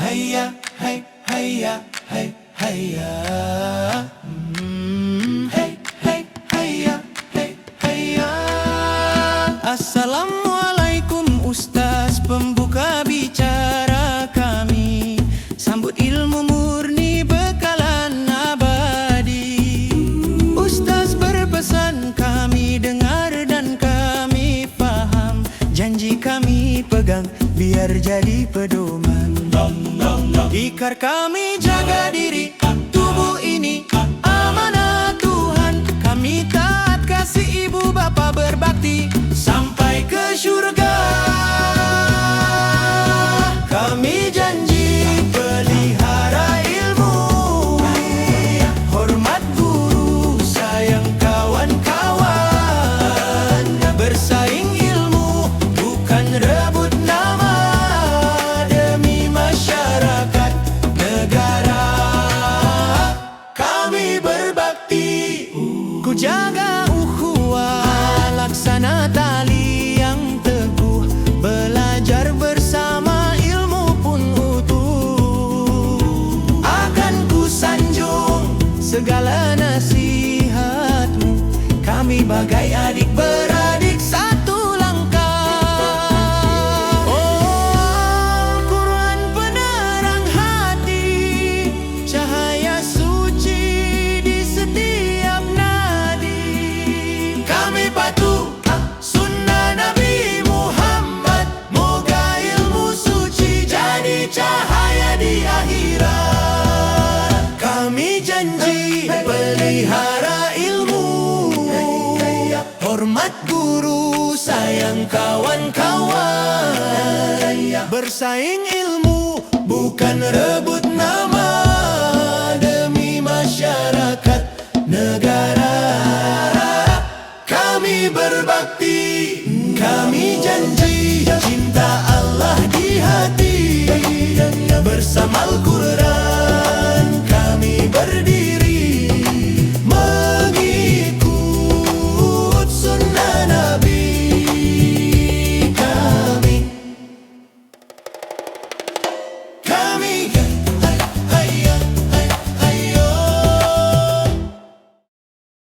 Hay, hayya, hay, hayya. Hmm, hey, hey, hayya, hey, hayya. Assalamualaikum Ustaz. Pembuka bicara kami. Sambut ilmu murni bekalan abadi. Ustaz berpesan kami dengar dan kami faham. Janji kami pegang biar jadi pedoman Ikar kami jaga diri. Segala nasihatmu. Kami bagai adik beradik satu langkah. Oh Al-Quran penerang hati Cahaya suci di setiap nadi. Kami patuh sunnah Nabi Muhammad. Moga ilmu suci jadi cahaya di akhirat Hormat guru, sayang kawan-kawan. Bersaing ilmu, bukan rebut nama. Demi masyarakat, negara. Kami berbakti, kami janji. Cinta Allah di hati. Bersama Al-Quran